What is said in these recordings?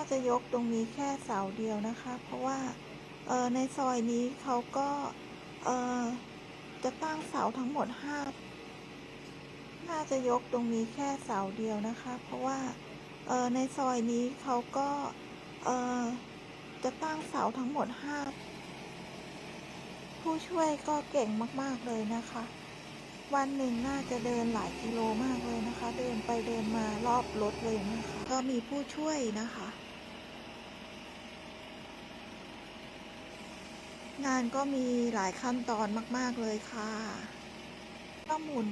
าจะยกตรงนี้แค่เสาเดียวนะคะ เพราะว่าเออในซอยนี้เขาก็เออจะตั้งเสาทั้งหมดห้าน่าจะยกตรงนี้แค่เสาเดียวนะคะ เพราะว่าเออในซอยนี้เขาก็เออจะตั้งเสาทั้งหมดห้าผู้ช่วยก็เก่งมากๆเลยนะคะ วันหนึ่งน่าจะเดินหลายกิโลมากเลยนะคะ เดินไปเดินมารอบรถเลยนะคะ ก็มีผู้ช่วยนะคะ งานก็มีหลายขั้นตอนมาก ๆ เลยค่ะก็หมุน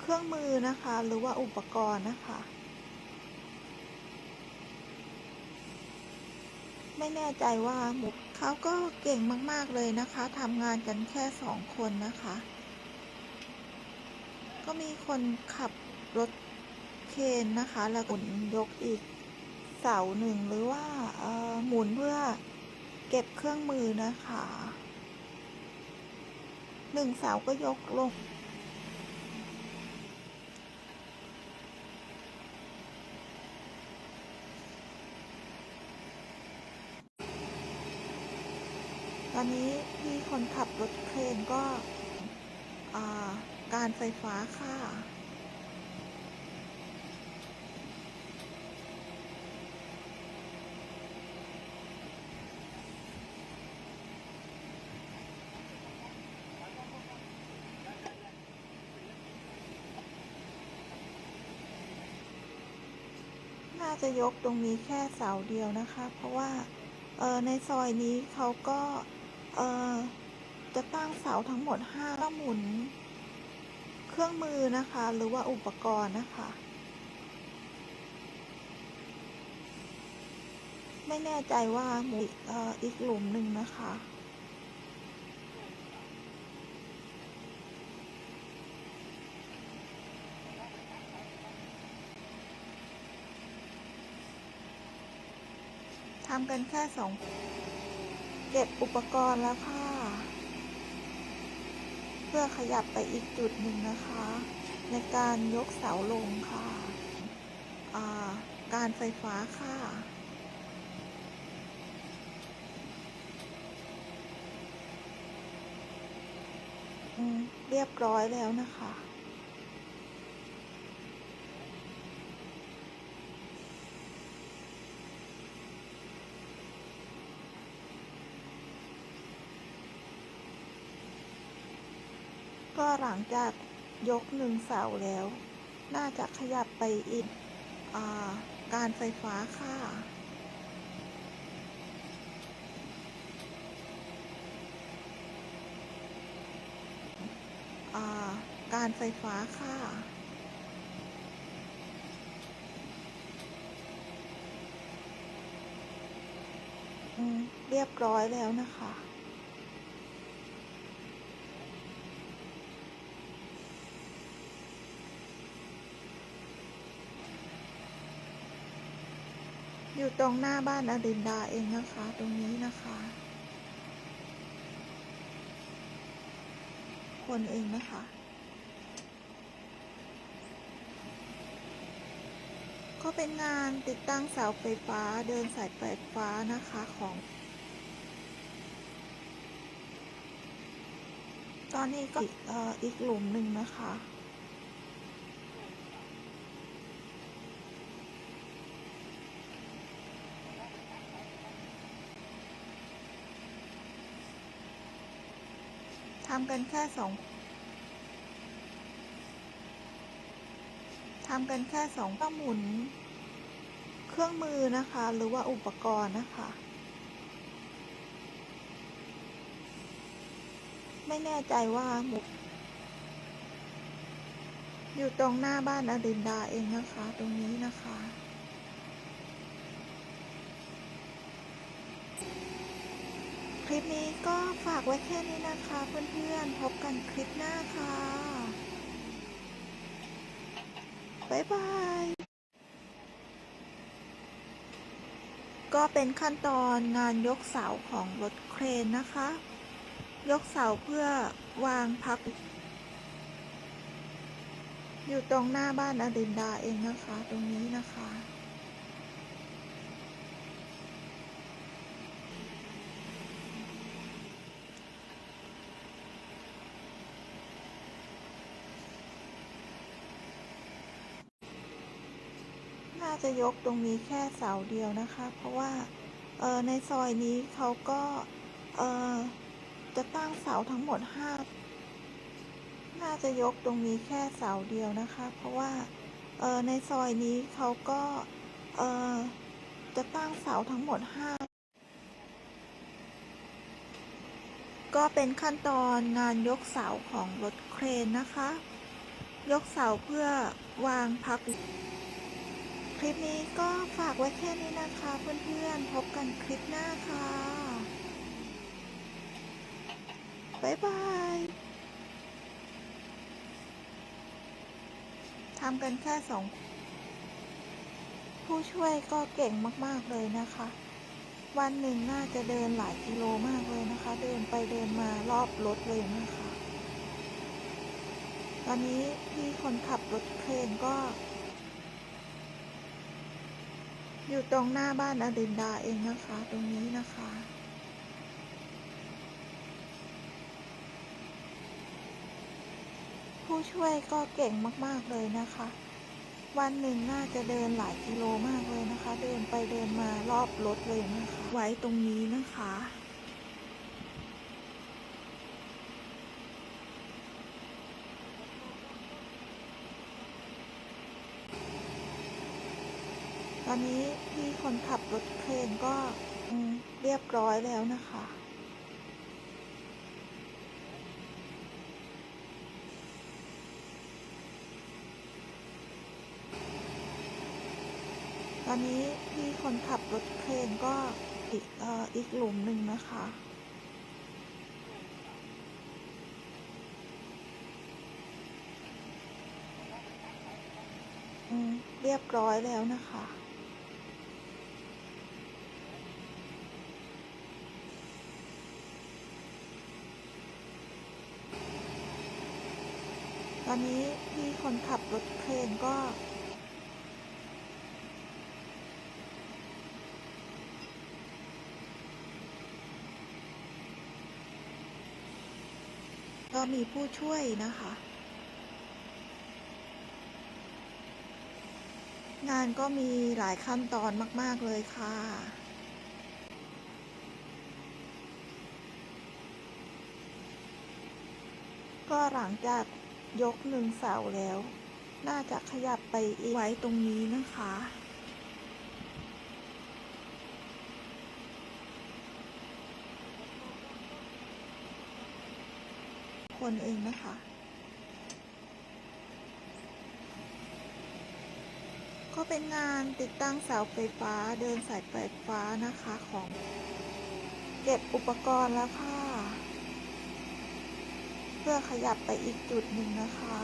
เครื่องมือนะคะ หรือว่าอุปกรณ์นะคะ ไม่แน่ใจว่าหมุเขาก็เก่งมาก ๆ เลยนะคะทำงานกันแค่สองคนนะคะ ก็มีคนขับรถเคนนะคะ แล้วหมุนยกอีกเสาหนึ่งหรือว่าหมุนเพื่อ เก็บเครื่องมือนะคะหนึ่งเสาก็ยกลง ตอนนี้พี่คนขับรถเครนก็การไฟฟ้าค่ะาจะยกตรงนี้แค่เสาเดียวนะคะ เพราะว่าในซอยนี้เขาก็จะตั้งเสาทั้งหมดห้าก็หมุน เครื่องมือนะคะ หรือว่าอุปกรณ์นะคะ ไม่แน่ใจว่าหมุนอีกหลุมหนึ่งนะคะ ทำกันแค่สองเก็บอุปกรณ์แล้วค่ะ เพื่อขยับไปอีกจุดหนึ่งนะคะ ในการยกเสาลงค่ะการไฟฟ้าค่ะเรียบร้อยแล้วนะคะ ก็หลังจากยกหนึ่งเสาแล้ว น่าจะขยับไปอีกอการไฟฟ้าค่ะการไฟฟ้าค่ะ เรียบร้อยแล้วนะคะ อยู่ตรงหน้าบ้านอดินดาเองนะคะ ตรงนี้นะคะ คนเองนะคะ ก็เป็นงานติดตั้งเสาไฟฟ้าเดินสายไฟฟ้านะคะของ ตอนนี้ก็อีกเอ่ออีกหลุมหนึ่งนะคะ ทำกันแค่สองทำกันแค่สองก็หมุน เครื่องมือนะคะ หรือว่าอุปกรณ์นะคะ ไม่แน่ใจว่าหมุนอยู่ตรงหน้าบ้านอดินดาเองนะคะ ตรงนี้นะคะ ลิปนี้ก็ฝากไว้แค่นี้นะคะเพื่อนๆ พบกันคลิปหน้าค่ะ บ๊ายบาย ก็เป็นขั้นตอนงานยกเสาของรถเครนนะคะ ยกเสาเพื่อวางพัก อยู่ตรงหน้าบ้านอดินดาเองนะคะ ตรงนี้นะคะาจะยกตรงนี้แค่เสาเดียวนะคะ เพราะว่าเออในซอยนี้เขาก็เออจะตั้งเสาทั้งหมดห้าน่าจะยกตรงนี้แค่เสาเดียวนะคะ เพราะว่าเออในซอยนี้เขาก็เออจะตั้งเสาทั้งหมดห้าก็เป็นขั้นตอนงานยกเสาของรถเครนนะคะ ยกเสาเพื่อวางพัก ลิปนี้ก็ฝากไว้แค่นี้นะคะเพื่อนๆ พบกันคลิปหน้าค่ะ บ๊ายบายทำกันแค่สองผู้ช่วยก็เก่งมากๆเลยนะคะ วันหนึ่งน่าจะเดินหลายกิโลมากเลยนะคะ เดินไปเดินมารอบรถเลยนะคะ ตอนนี้พี่คนขับรถเครนก็ อยู่ตรงหน้าบ้านอดินดาเองนะคะ ตรงนี้นะคะ ผู้ช่วยก็เก่งมากๆเลยนะคะ วันหนึ่งน่าจะเดินหลายกิโลมากเลยนะคะ เดินไปเดินมารอบรถเลยนะคะ ไว้ตรงนี้นะคะ ต อนนี้พี่คนขับรถเครนก็เรียบร้อยแล้วนะคะ ตอนนี้พี่คนขับรถเครนก็อีกออีกหลุมหนึ่งนะคะเรียบร้อยแล้วนะคะ อนนี้พี่คนขับรถเครนก็ก็มีผู้ช่วยนะคะ งานก็มีหลายขั้นตอนมาก ๆ เลยค่ะ ก็หลังจาก ยกหนึ่งเสาแล้ว น่าจะขยับไปอีกไว้ตรงนี้นะคะ คนเองนะคะก็เป็นงานติดตั้งเสาไฟฟ้าเดินสายไฟฟ้านะคะของ เก็บอุปกรณ์แล้วค่ะ เพื่อขยับไปอีกจุดหนึ่งนะคะ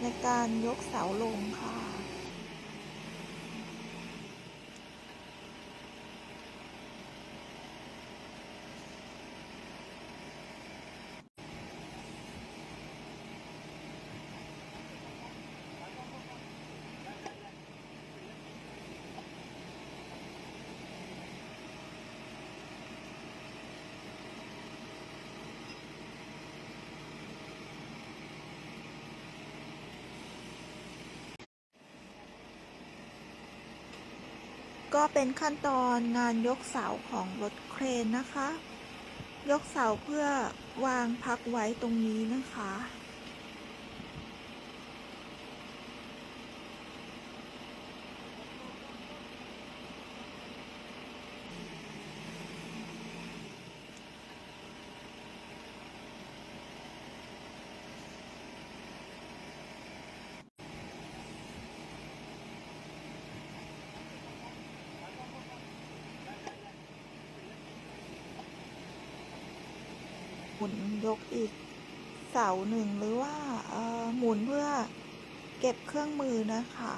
ในการยกเสาลงค่ะ ก็เป็นขั้นตอนงานยกเสาของรถเครนนะคะ ยกเสาเพื่อวางพักไว้ตรงนี้นะคะ มุนยกอีกเสาหนึ่งหรือว่าหมุนเพื่อเก็บเครื่องมือนะคะ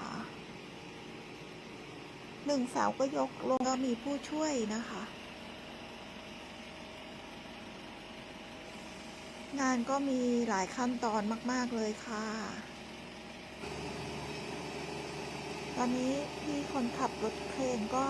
หนึ่งเสาก็ยกลงก็มีผู้ช่วยนะคะ งานก็มีหลายขั้นตอนมาก ๆ เลยค่ะ ตอนนี้พี่คนขับรถเครนก็